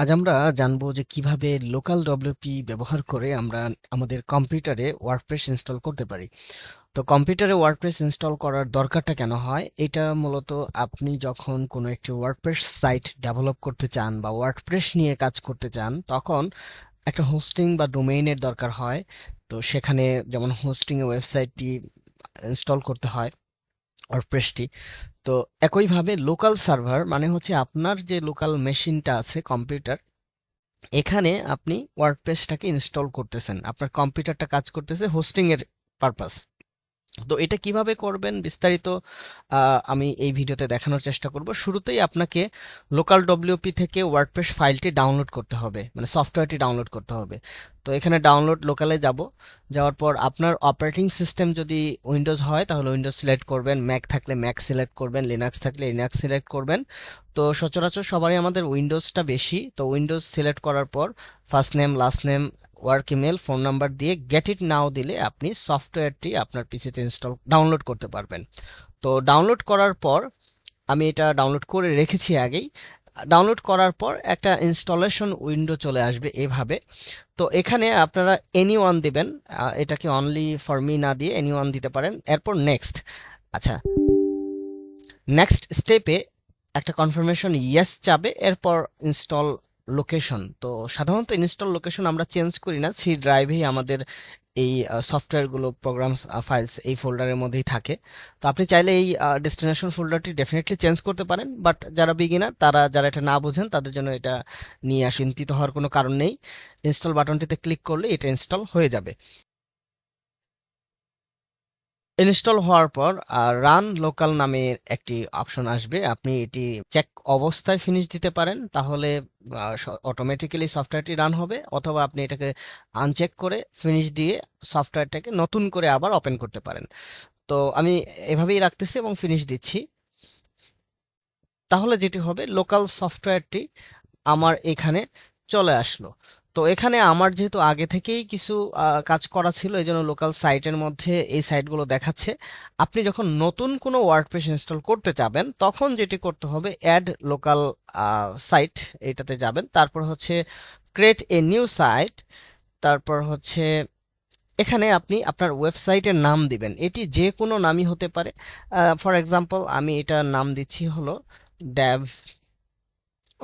আজ আমরা জানব যে কীভাবে লোকাল ডব্লিউপি ব্যবহার করে আমরা আমাদের কম্পিউটারে ওয়ার্ডপ্রেস ইনস্টল করতে পারি। তো কম্পিউটারে ওয়ার্ডপ্রেস ইনস্টল করার দরকারটা কেন হয়? এটা মূলত আপনি যখন কোনো একটি ওয়ার্ডপ্রেস সাইট ডেভেলপ করতে চান বা ওয়ার্ডপ্রেস নিয়ে কাজ করতে চান, তখন একটা হোস্টিং বা ডোমেইনের দরকার হয়। তো সেখানে যেমন হোস্টিং এ ওয়েবসাইটটি ইনস্টল করতে হয় ওয়ার্ডপ্রেসটি তো একইভাবে লোকাল সার্ভার মানে হচ্ছে আপনার যে লোকাল মেশিনটা আছে কম্পিউটার এখানে আপনি ওয়ার্ডপ্রেসটাকে ইনস্টল করতেছেন। আপনার কম্পিউটারটা কাজ করতেছে হোস্টিংয়ের পারপাস তো এটা কীভাবে করবেন বিস্তারিত আমি এই ভিডিওতে দেখানোর চেষ্টা করব। শুরুতেই আপনাকে লোকাল ডব্লিউপি থেকে ওয়ার্ডপ্রেস ফাইলটি ডাউনলোড করতে হবে মানে সফটওয়্যারটি ডাউনলোড করতে হবে। তো এখানে ডাউনলোড লোকালে যাব, যাওয়ার পর আপনার অপারেটিং সিস্টেম যদি উইন্ডোজ হয়, তাহলে উইন্ডোজ সিলেক্ট করবেন, ম্যাক থাকলে ম্যাক সিলেক্ট করবেন, লিনাক্স থাকলে লিনাক্স সিলেক্ট করবেন। তো সচরাচর সবারই আমাদের উইন্ডোজটা বেশি, তো উইন্ডোজ সিলেক্ট করার পর first name last name work email phone number দিয়ে গেট ইট নাও দিলে আপনি সফটওয়্যারটি আপনার পিসিতে ইনস্টল ডাউনলোড করতে পারবেন। তো ডাউনলোড করার পর, আমি এটা ডাউনলোড করে রেখেছি আগেই। ডাউনলোড করার পর একটা ইনস্টলেশন উইন্ডো চলে আসবে এভাবে। তো এখানে আপনারা এনি ওয়ান দিবেন এটাকে অনলি ফর মি না দিয়ে এনি ওয়ান দিতে পারেন। এরপর নেক্সট আচ্ছা। নেক্সট স্টেপে একটা কনফার্মেশন ইয়েস চাবে, এরপর ইনস্টল লোকেশন তো সাধারণত ইনস্টল লোকেশন আমরা চেঞ্জ করি না সি ড্রাইভেই আমাদের এই সফটওয়্যারগুলো প্রোগ্রামস ফাইলস এই ফোল্ডারের মধ্যেই থাকে। তো আপনি চাইলে এই ডেস্টিনেশন ফোল্ডারটি ডেফিনেটলি চেঞ্জ করতে পারেন বাট যারা বিগিনার তারা যারা এটা না বোঝেন, তাদের জন্য এটা নিয়ে চিন্তিত হওয়ার কোনো কারণ নেই। ইনস্টল বাটনটিতে ক্লিক করলে এটা ইনস্টল হয়ে যাবে। ইনস্টল হওয়ার পর রান লোকাল নামে একটি অপশন আসবে। আপনি এটি চেক অবস্থায় ফিনিশ দিতে পারেন, তাহলে অটোমেটিক্যালি সফটওয়্যারটি রান হবে, অথবা আপনি এটাকে আনচেক করে ফিনিশ দিয়ে সফটওয়্যারটাকে নতুন করে আবার ওপেন করতে পারেন। তো আমি এভাবেই রাখতেছি এবং ফিনিশ দিচ্ছি। তাহলে যেটি হবে, লোকাল সফটওয়্যারটি আমার এখানে চলে আসলো। তো এখানে আমার যেহেতু আগে থেকেই কিছু কাজ করা ছিল, এই জন্য লোকাল সাইটের মধ্যে এই সাইটগুলো দেখাচ্ছে। আপনি যখন নতুন কোনো ওয়ার্ডপ্রেস ইনস্টল করতে চাবেন তখন যেটি করতে হবে অ্যাড লোকাল সাইট এটাতে যাবেন। তারপর হচ্ছে ক্রিয়েট এ নিউ সাইট তারপর হচ্ছে এখানে আপনি আপনার ওয়েবসাইটের নাম দিবেন। এটি যে কোনো নামই হতে পারে। ফর এক্সাম্পল আমি এটার নাম দিচ্ছি হলো ড্যাভ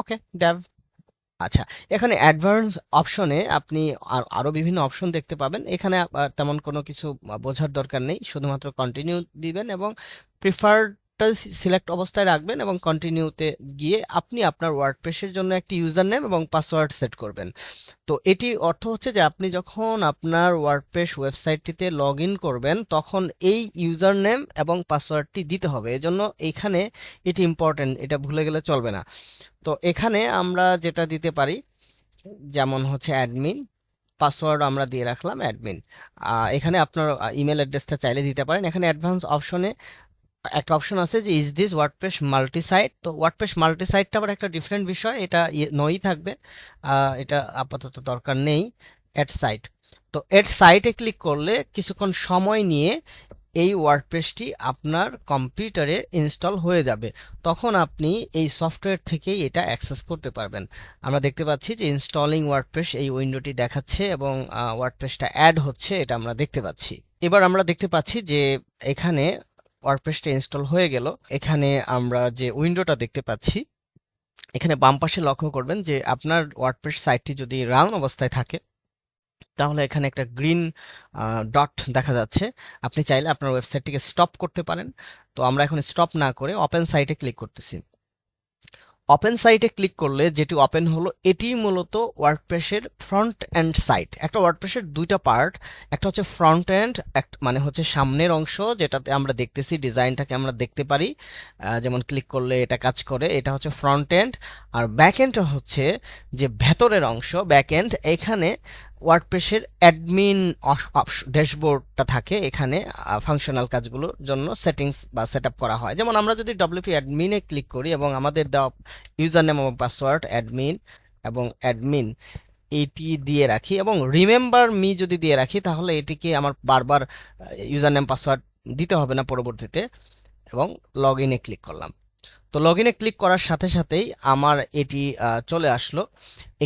ওকে ড্যাভ আচ্ছা এখানে অ্যাডভান্স অপশনে আপনি আরও আরও বিভিন্ন অপশন দেখতে পাবেন। এখানে তেমন কোনো কিছু বোঝার দরকার নেই। শুধুমাত্র কন্টিনিউ দিবেন এবং প্রিফারটা সিলেক্ট অবস্থায় রাখবেন এবং কন্টিনিউতে গিয়ে আপনি আপনার ওয়ার্ডপ্রেসের জন্য একটি ইউজার নেম এবং পাসওয়ার্ড সেট করবেন। তো এটি অর্থ হচ্ছে যে আপনি যখন আপনার ওয়ার্ডপ্রেস ওয়েবসাইটটিতে লগ ইন করবেন, তখন এই ইউজার নেম এবং পাসওয়ার্ডটি দিতে হবে। এজন্য এইখানে এটি ইম্পর্টেন্ট এটা ভুলে গেলে চলবে না। তো এখানে আমরা যেটা দিতে পারি, যেমন হচ্ছে অ্যাডমিন পাসওয়ার্ড আমরা দিয়ে রাখলাম অ্যাডমিন এখানে আপনার ইমেল অ্যাড্রেসটা চাইলে দিতে পারেন। এখানে অ্যাডভান্স অপশনে একটা অপশন আছে যে is this WordPress multi site তো ওয়ার্ডপ্রেস মাল্টি সাইটটা আবার একটা ডিফারেন্ট বিষয়, এটা নই থাকবে। এটা আপাতত দরকার নেই অ্যাড সাইট তো অ্যাড সাইটে ক্লিক করলে কিছুক্ষণ সময় নিয়ে এই ওয়ার্ডপ্রেসটি আপনার কম্পিউটারে ইনস্টল হয়ে যাবে। তখন আপনি এই সফটওয়্যার থেকেই এটা অ্যাক্সেস করতে পারবেন। আমরা দেখতে পাচ্ছি যে ইনস্টলিং ওয়ার্ডপ্রেস এই উইন্ডোটি দেখাচ্ছে এবং ওয়ার্ডপ্রেসটা অ্যাড হচ্ছে, এটা আমরা দেখতে পাচ্ছি। এবার আমরা দেখতে পাচ্ছি যে, এখানে ওয়ার্ডপ্রেসটা ইনস্টল হয়ে গেল। এখানে আমরা যে উইন্ডোটা দেখতে পাচ্ছি, এখানে বাম পাশে লক্ষ্য করবেন যে আপনার ওয়ার্ডপ্রেস সাইটটি যদি রান অবস্থায় থাকে, তাহলে এখানে একটা গ্রিন ডট দেখা যাচ্ছে। আপনি চাইলে আপনার ওয়েবসাইটটিকে স্টপ করতে পারেন। তো আমরা এখন স্টপ না করে ওপেন সাইটে ক্লিক করতেছি। ওপেন সাইটে ক্লিক করলে যেটি ওপেন হলো এটি মূলত ওয়ার্ডপ্রেসের ফ্রন্ট অ্যান্ড সাইট একটা ওয়ার্ডপ্রেসের দুইটা পার্ট একটা হচ্ছে ফ্রন্ট এন্ড মানে হচ্ছে সামনের অংশ, যেটাতে আমরা দেখতেছি ডিজাইনটাকে আমরা দেখতে পারি। যেমন ক্লিক করলে এটা কাজ করে, এটা হচ্ছে ফ্রন্ট অ্যান্ড আর ব্যাক হচ্ছে যে ভেতরের অংশ ব্যাক এখানে ওয়ার্ডপ্রেসের অ্যাডমিন ড্যাশবোর্ডটা থাকে এখানে ফাংশনাল কাজগুলোর জন্য সেটিংস বা সেট করা হয়। যেমন আমরা যদি ডব্লিউপি অ্যাডমিনে ক্লিক করি এবং আমাদের দেওয়া ইউজার নেম এবং পাসওয়ার্ড অ্যাডমিন এবং অ্যাডমিন এটি দিয়ে রাখি এবং রিমেম্বার মি যদি দিয়ে রাখি তাহলে এটিকে আমার বারবার ইউজার নেম পাসওয়ার্ড দিতে হবে না পরবর্তীতে এবং লগ ইনে ক্লিক করলাম। তো লগ ইনে ক্লিক করার সাথে সাথেই আমার এটি চলে আসলো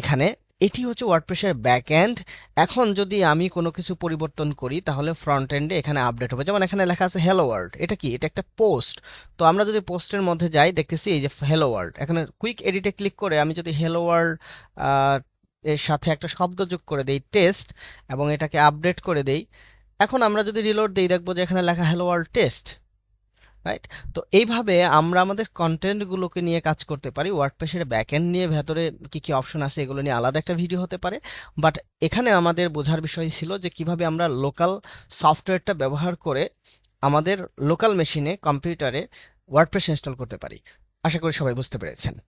এখানে। এটি হচ্ছে ওয়ার্ডপ্রেসের ব্যাক এন্ড এখন যদি আমি কোনো কিছু পরিবর্তন করি, তাহলে ফ্রন্ট এন্ডে এখানে আপডেট হবে। যেমন এখানে লেখা আছে হ্যালো ওয়ার্ল্ড এটা কি? এটা একটা পোস্ট তো আমরা যদি পোস্টের মধ্যে যাই, দেখতেছি এই যে হ্যালো ওয়ার্ল্ড এখানে কুইক এডিটে ক্লিক করে আমি যদি হ্যালো ওয়ার্ল্ড এর সাথে একটা শব্দ যোগ করে দেই টেস্ট এবং এটাকে আপডেট করে দেই। এখন আমরা যদি রিলোড দিই, দেখব যে এখানে লেখা হ্যালো ওয়ার্ল্ড টেস্ট রাইট তো এইভাবে আমরা আমাদের কন্টেন্টগুলোকে নিয়ে কাজ করতে পারি। ওয়ার্ডপ্রেসের ব্যাকএন্ড নিয়ে ভেতরে কী কী অপশন আছে এগুলো নিয়ে আলাদা একটা ভিডিও হতে পারে। বাট এখানে আমাদের বোঝার বিষয় ছিল যে কীভাবে আমরা লোকাল সফটওয়্যারটা ব্যবহার করে আমাদের লোকাল মেশিনে কম্পিউটারে ওয়ার্ডপ্রেস ইনস্টল করতে পারি। আশা করি সবাই বুঝতে পেরেছেন।